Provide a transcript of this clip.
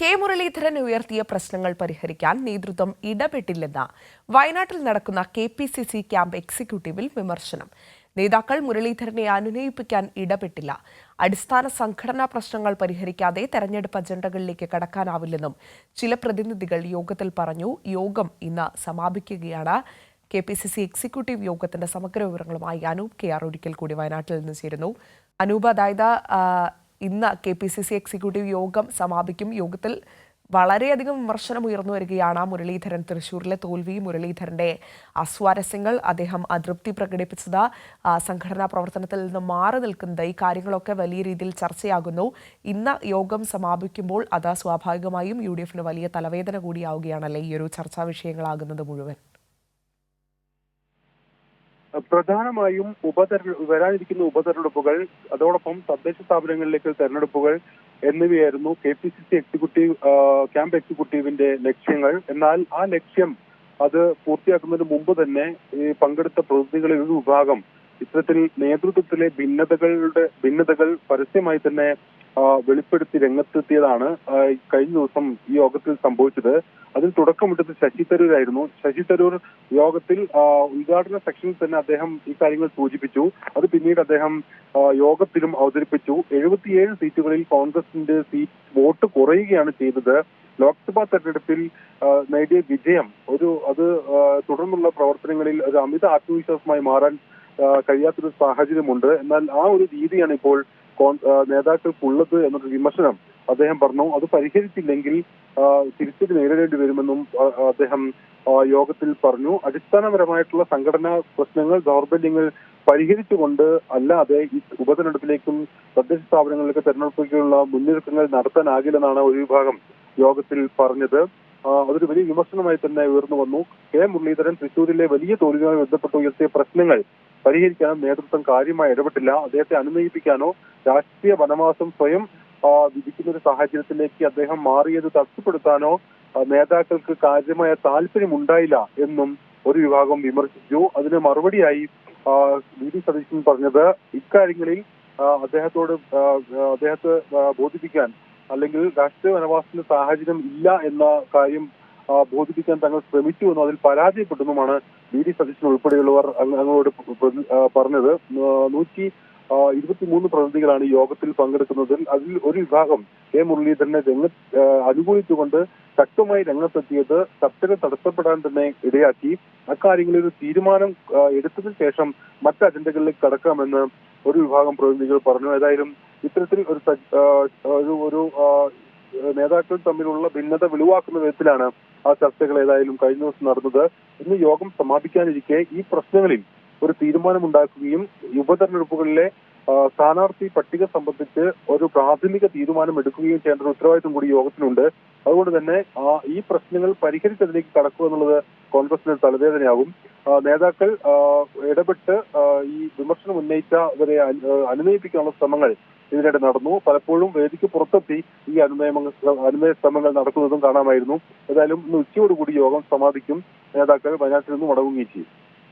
K Muraleedharan ഉയർത്തിയ പ്രശ്നങ്ങൾ പരിഹരിക്കാൻ നേതൃത്വം ഇടപെട്ടില്ലെന്ന് വയനാട്ടിൽ നടക്കുന്ന K P C C camp എക്സിക്യൂട്ടീവിൽ വിമർശനം. നേതാക്കൾ മുരളീധരനെ അനുനയിപ്പിക്കാൻ ഇടപെട്ടില്ല. അടിസ്ഥാന സംഘടനാ പ്രശ്നങ്ങൾ പരിഹരിക്കാതെ തെരഞ്ഞെടുപ്പ് അജണ്ടകളിലേക്ക് കടക്കാനാവില്ലെന്നും ചില പ്രതിനിധികൾ യോഗത്തിൽ പറഞ്ഞു യോഗം ഇന്ന് സമാപിക്കുകയാണ്. K P C C executive യോഗത്തിന്റെ സമഗ്ര വിവരങ്ങളുമായി അനൂപ് കെ ആർ ഒരിക്കൽ കൂടി വയനാട്ടിൽ നിന്ന് ചേരുന്നു. അനൂപ് അതായത് ഇന്ന് K P C C executive യോഗം സമാപിക്കും. യോഗത്തിൽ വളരെയധികം വിമർശനം ഉയർന്നു വരികയാണ് മുരളീധരൻ. തൃശൂരിലെ തോൽവി മുരളീധരന്റെ അസ്വാരസ്യങ്ങൾ അദ്ദേഹം അതൃപ്തി പ്രകടിപ്പിച്ചത്. സംഘടനാ പ്രവർത്തനത്തിൽ നിന്ന് മാറി നിൽക്കുന്നത് ഈ കാര്യങ്ങളൊക്കെ വലിയ രീതിയിൽ ചർച്ചയാകുന്നു. ഇന്ന് യോഗം സമാപിക്കുമ്പോൾ അത് സ്വാഭാവികമായും യു വലിയ തലവേദന കൂടിയാവുകയാണല്ലേ? ഈ ഒരു ചർച്ചാ വിഷയങ്ങളാകുന്നത് മുഴുവൻ. പ്രധാനമായും ഉപതെര വരാനിരിക്കുന്ന ഉപതെരഞ്ഞെടുപ്പുകൾ അതോടൊപ്പം തദ്ദേശ സ്ഥാപനങ്ങളിലേക്ക് തെരഞ്ഞെടുപ്പുകൾ എന്നിവയായിരുന്നു K P C C executive camp എക്സിക്യൂട്ടീവിന്റെ ലക്ഷ്യങ്ങൾ. എന്നാൽ ആ ലക്ഷ്യം അത് പൂർത്തിയാക്കുന്നതിന് മുമ്പ് തന്നെ ഈ പങ്കെടുത്ത പ്രതിനിധികളിൽ ഒരു വിഭാഗം ഇത്തരത്തിൽ നേതൃത്വത്തിലെ ഭിന്നതകളുടെ ഭിന്നതകൾ പരസ്യമായി തന്നെ വെളിപ്പെടുത്തി രംഗത്തെത്തിയതാണ് കഴിഞ്ഞ ദിവസം ഈ യോഗത്തിൽ സംഭവിച്ചത്. അതിൽ തുടക്കമിട്ടത് ശശി തരൂരായിരുന്നു. ശശി തരൂർ യോഗത്തിൽ ഉദ്ഘാടന സെക്ഷനിൽ തന്നെ അദ്ദേഹം ഈ കാര്യങ്ങൾ സൂചിപ്പിച്ചു. അത് പിന്നീട് അദ്ദേഹം യോഗത്തിലും അവതരിപ്പിച്ചു. എഴുപത്തിയേഴ് സീറ്റുകളിൽ കോൺഗ്രസിന്റെ സീറ്റ് വോട്ട് കുറയുകയാണ് ചെയ്തത്. ലോക്സഭാ തെരഞ്ഞെടുപ്പിൽ നേടിയ വിജയം ഒരു അത് തുടർന്നുള്ള പ്രവർത്തനങ്ങളിൽ ഒരു അമിത ആത്മവിശ്വാസമായി മാറാൻ കഴിയാത്തൊരു സാഹചര്യമുണ്ട്. എന്നാൽ ആ ഒരു രീതിയാണ് ഇപ്പോൾ നേതാക്കൾക്കുള്ളത് എന്നൊരു വിമർശനം അദ്ദേഹം പറഞ്ഞു. അത് പരിഹരിച്ചില്ലെങ്കിൽ തിരിച്ചടി നേരിടേണ്ടി വരുമെന്നും അദ്ദേഹം യോഗത്തിൽ പറഞ്ഞു. അടിസ്ഥാനപരമായിട്ടുള്ള സംഘടനാ പ്രശ്നങ്ങൾ ദൗർബല്യങ്ങൾ പരിഹരിച്ചുകൊണ്ട് അല്ലാതെ ഈ ഉപതെരഞ്ഞെടുപ്പിലേക്കും തദ്ദേശ സ്ഥാപനങ്ങളിലേക്ക് തെരഞ്ഞെടുപ്പിലേക്കുള്ള മുന്നൊരുക്കങ്ങൾ നടത്താനാകില്ലെന്നാണ് ഒരു വിഭാഗം യോഗത്തിൽ പറഞ്ഞത്. അതൊരു വലിയ വിമർശനമായി തന്നെ ഉയർന്നു വന്നു. കെ മുരളീധരൻ തൃശൂരിലെ വലിയ തോൽവിയുമായി ബന്ധപ്പെട്ട് ഉയർത്തിയ പ്രശ്നങ്ങൾ പരിഹരിക്കാനും നേതൃത്വം കാര്യമായി ഇടപെട്ടില്ല. അദ്ദേഹത്തെ അനുനയിപ്പിക്കാനോ രാഷ്ട്രീയ വനവാസം സ്വയം വിധിക്കുന്ന ഒരു സാഹചര്യത്തിലേക്ക് അദ്ദേഹം മാറിയത് തടസ്സപ്പെടുത്താനോ നേതാക്കൾക്ക് കാര്യമായ താല്പര്യം ഉണ്ടായില്ല എന്നും ഒരു വിഭാഗം വിമർശിച്ചു. അതിന് മറുപടിയായി വി. ഡി. സതീശൻ പറഞ്ഞത് ഇക്കാര്യങ്ങളിൽ അദ്ദേഹത്തോട് അദ്ദേഹത്തെ ബോധിപ്പിക്കാൻ അല്ലെങ്കിൽ രാഷ്ട്രീയ വനവാസത്തിന് സാഹചര്യം ഇല്ല എന്ന കാര്യം ബോധിപ്പിക്കാൻ തങ്ങൾ ശ്രമിച്ചു എന്നും അതിൽ പരാജയപ്പെട്ടെന്നുമാണ് വി. ഡി. സതീശൻ ഉൾപ്പെടെയുള്ളവർ അങ്ങോട് പറഞ്ഞത്. നൂറ്റി ഇരുപത്തിമൂന്ന് പ്രതിനിധികളാണ് യോഗത്തിൽ പങ്കെടുക്കുന്നതിൽ അതിൽ ഒരു വിഭാഗം കെ മുരളീധരനെ രംഗ അനുകൂലിച്ചുകൊണ്ട് ശക്തമായി രംഗത്തെത്തിയത് ചർച്ചകൾ തടസ്സപ്പെടാൻ തന്നെ ഇടയാക്കി. അക്കാര്യങ്ങളിൽ ഒരു തീരുമാനം എടുത്തതിന് ശേഷം മറ്റ് അജണ്ടകളിലേക്ക് കടക്കാമെന്ന് ഒരു വിഭാഗം പ്രതിനിധികൾ പറഞ്ഞു. ഏതായാലും ഇത്തരത്തിൽ ഒരു ഒരു ഒരു നേതാക്കൾ തമ്മിലുള്ള ഭിന്നത വെളിവാക്കുന്ന വിധത്തിലാണ് ആ ചർച്ചകൾ ഏതായാലും കഴിഞ്ഞ ദിവസം നടന്നത്. ഇന്ന് യോഗം സമാപിക്കാനിരിക്കെ ഈ പ്രശ്നങ്ങളിൽ ഒരു തീരുമാനമുണ്ടാക്കുകയും ഉപതെരഞ്ഞെടുപ്പുകളിലെ സ്ഥാനാർത്ഥി പട്ടിക സംബന്ധിച്ച് ഒരു പ്രാഥമിക തീരുമാനം എടുക്കുകയും ചെയ്യേണ്ട ഒരു ഉത്തരവാദിത്വം കൂടി യോഗത്തിനുണ്ട്. അതുകൊണ്ട് തന്നെ ഈ പ്രശ്നങ്ങൾ പരിഹരിച്ചതിലേക്ക് കടക്കുക എന്നുള്ളത് കോൺഗ്രസിന് തലവേദനയാകും. നേതാക്കൾ ഇടപെട്ട് ഈ വിമർശനം ഉന്നയിച്ചവരെ അനു- അനുനയിപ്പിക്കാനുള്ള ശ്രമങ്ങൾ ഇതിനിടെ നടന്നു. പലപ്പോഴും വേദിക്ക് പുറത്തെത്തി ഈ അനുനയമങ്ങൾ അനുനയ ശ്രമങ്ങൾ നടക്കുന്നതും കാണാമായിരുന്നു. ഏതായാലും ഇന്ന് ഉച്ചയോടുകൂടി യോഗം സമാപിക്കും. നേതാക്കൾ വയനാട്ടിൽ നിന്ന് മടങ്ങുകയും ചെയ്യും.